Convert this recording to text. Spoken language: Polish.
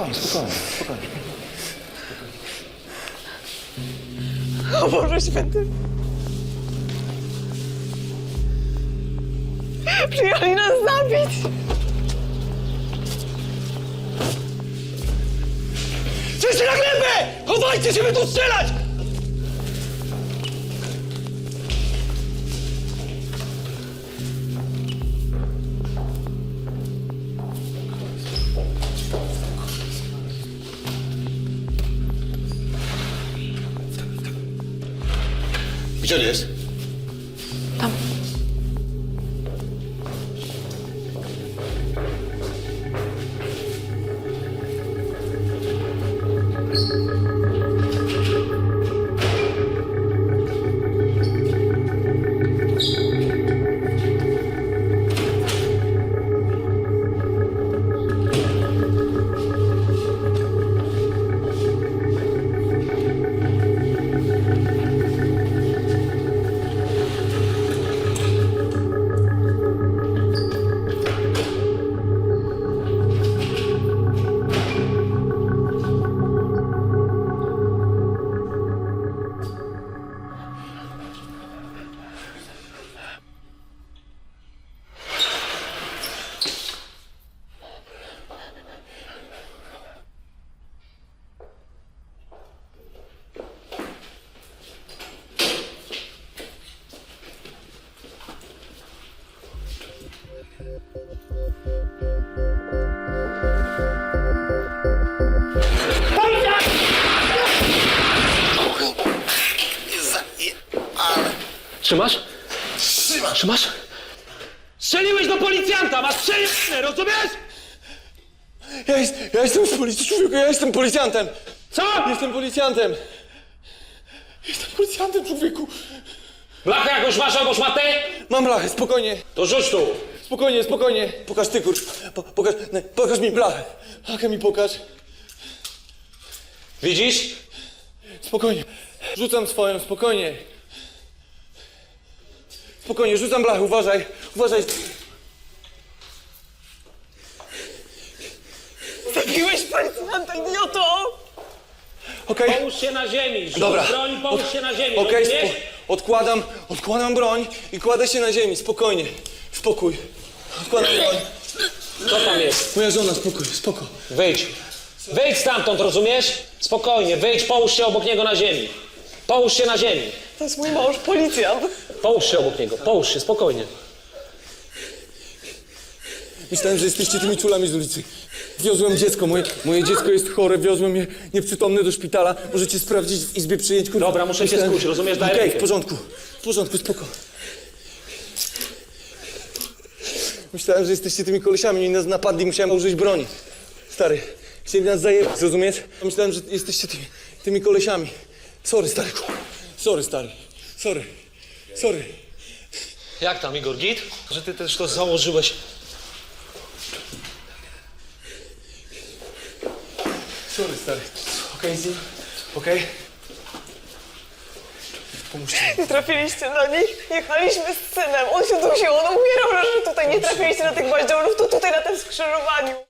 spokojnie, spokojnie, spokojnie. O Boże Święty. Przyjechali nas zabić. Wszyscy na glebę! Chowajcie się, by tu strzelać! Gdzie on jest? Tam. Trzymasz? Trzymasz? Strzeliłeś do policjanta, masz przejęte, rozumiesz? Ja, jest, ja jestem z policji, człowieku, ja jestem policjantem! Co? Jestem policjantem! Jestem policjantem, człowieku! Blachę jakąś masz albo szmatę? Mam blachę, spokojnie, To rzuć tu. Spokojnie, spokojnie! Pokaż ty, kurcz, po, pokaż, pokaż mi blachę! Blachę mi pokaż, Widzisz? spokojnie. Rzucam swoją, spokojnie. Spokojnie, rzucam blachę, uważaj, uważaj. Zabiłeś policjanta, idioto! Okej? Połóż się na ziemi. Rzuć Dobra. broń, połóż się na ziemi, Okej, rozumiesz? spo- odkładam, odkładam broń i kładę się na ziemi, spokojnie. Spokój. Odkładam broń. Co tam jest? Moja żona, spokój, spoko. Wyjdź. Wyjdź stamtąd, rozumiesz? Spokojnie, wyjdź, połóż się obok niego na ziemi. Połóż się na ziemi. To jest mój mąż, policjant. Połóż się obok niego, połóż się, spokojnie. Myślałem, że jesteście tymi czulami z ulicy. Wiozłem dziecko, moje, moje dziecko jest chore, wiozłem je nieprzytomne do szpitala. Możecie sprawdzić w izbie przyjęć. Kurwa. Dobra, muszę cię Myślałem- skuć, rozumiesz? Daj Okej, rękę. w porządku, w porządku, spoko. Myślałem, że jesteście tymi kolesiami, oni nas napadli, musiałem użyć broni. Stary, chcieli nas zajebać, zrozumiesz? Myślałem, że jesteście tymi, tymi kolesiami. Sorry, stary. Sorry, stary. Sorry. Sorry. Jak tam, Igor Git? Że ty też to założyłeś. Sorry, stary. Okej, okay, Okej? Nie trafiliście na nich. Jechaliśmy z synem. On się dusił, on umierał, że tutaj nie trafiliście na tych baździorów, to tutaj na tym skrzyżowaniu.